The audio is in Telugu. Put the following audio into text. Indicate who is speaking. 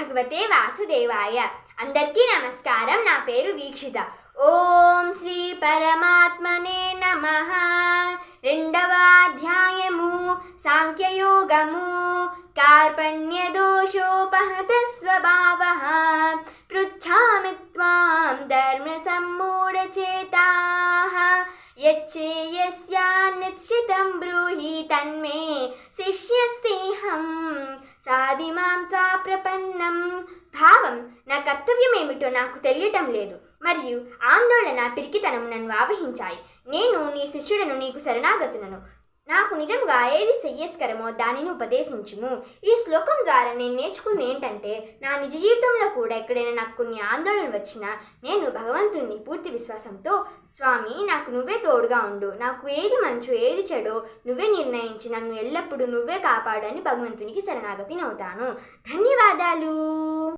Speaker 1: భగవతే వాసుదేవాయ. అందరికీ నమస్కారం. నా పేరు వీక్షిత. ఓం శ్రీ పరమాత్మనే నమ. రెండవ అధ్యాయము. సాంఖ్యయోగము. కార్పణ్య దోషోపహత స్వభావ పృచ్ఛామి త్వాం ధర్మ సమ్మూఢచేతా యచ్చేయస్యాన్నిశ్చితం బ్రూహి తన్మే శిష్య సాది మాం త్వా ప్రపన్నం. భావం నా కర్తవ్యం ఏమిటో నాకు తెలియటం లేదు. మరియు ఆందోళన పిరికితనం నన్ను ఆవహించాయి. నేను నీ శిష్యుడను నీకు శరణాగతులను. నాకు నిజంగా ఏది శ్రేయస్కరమో దానిని ఉపదేశించుము. ఈ శ్లోకం ద్వారా నేను నేర్చుకుంది ఏంటంటే నా నిజ జీవితంలో కూడా ఎక్కడైనా నాకు కొన్ని ఆందోళనలు వచ్చినా నేను భగవంతుణ్ణి పూర్తి విశ్వాసంతో స్వామి నాకు నువ్వే తోడుగా ఉండు. నాకు ఏది మంచు ఏది చెడో నువ్వే నిర్ణయించి నన్ను ఎల్లప్పుడూ నువ్వే కాపాడు అని భగవంతునికి శరణాగతిని అవుతాను. ధన్యవాదాలు!